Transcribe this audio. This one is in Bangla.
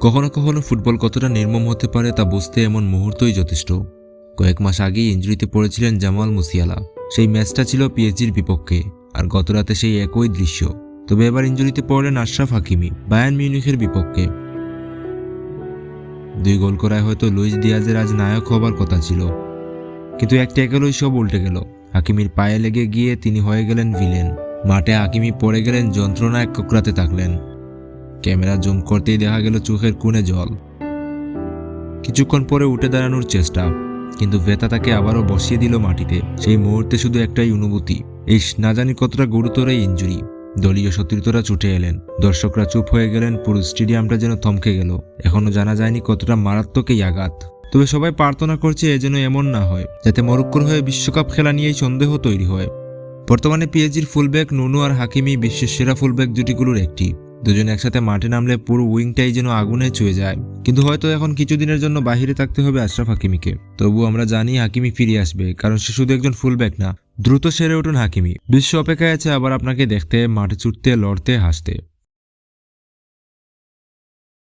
কখনো কখনো ফুটবল কতটা নির্মম হতে পারে তা বুঝতে এমন মুহূর্তই যথেষ্ট। কয়েক মাস আগেই ইঞ্জুরিতে পড়েছিলেন জামাল মুসিয়ালা। সেই ম্যাচটা ছিল পিএসজির বিপক্ষে, আর গতরাতে সেই একই দৃশ্য। তবে এবার ইঞ্জুরিতে পড়লেন আশরাফ হাকিমি বায়ান মিউনিখের বিপক্ষে। দুই গোল করায় হয়তো লুইস দিয়াজের আজ নায়ক হবার কথা ছিল। কিন্তু এক ট্যাকেলই সব উল্টে গেল। হাকিমির পায়ে লেগে গিয়ে তিনি হয়ে গেলেন ভিলেন। মাঠে হাকিমি পড়ে গেলেন যন্ত্রণায় কোকড়াতে থাকলেন। ক্যামেরা জুম করতেই দেখা গেল চোখের কোণে জল। কিছুক্ষণ পরে উঠে দাঁড়ানোর চেষ্টা, কিন্তু ভেতা তাকে আবারও বসিয়ে দিল মাটিতে। সেই মুহূর্তে শুধু একটাই অনুভূতি এই না জানি কতটা গুরুতর এই ইঞ্জুরি দলীয় সতীর্থরা ছুটে এলেন। দর্শকরা চুপ হয়ে গেলেন, পুরো স্টেডিয়ামটা যেন থমকে গেল। এখনও জানা যায়নি কতটা মারাত্মক এই আঘাত। তবে সবাই প্রার্থনা করছে এ যেন এমন না হয়, যাতে মরক্কোর হয়ে বিশ্বকাপ খেলা নিয়েই সন্দেহ তৈরি হয়। বর্তমানে পিএজির ফুলব্যাক নুনু আর হাকিমি বিশ্বের সেরা ফুলব্যাক জুটিগুলোর একটি। দুজন একসাথে মাঠে নামলে পুরো উইংটাই যেন আগুনে চুয়ে যায়। কিন্তু হয়তো এখন কিছুদিনের জন্য বাহিরে থাকতে হবে আশরাফ হাকিমিকে। তবু আমরা জানি হাকিমি ফিরে আসবে, কারণ সে শুধু একজন ফুলব্যাক না, দ্রুত সেরে উঠুন হাকিমি। বিশ্ব অপেক্ষায় আছে আবার আপনাকে দেখতে, মাঠে ছুটতে, লড়তে, হাসতে।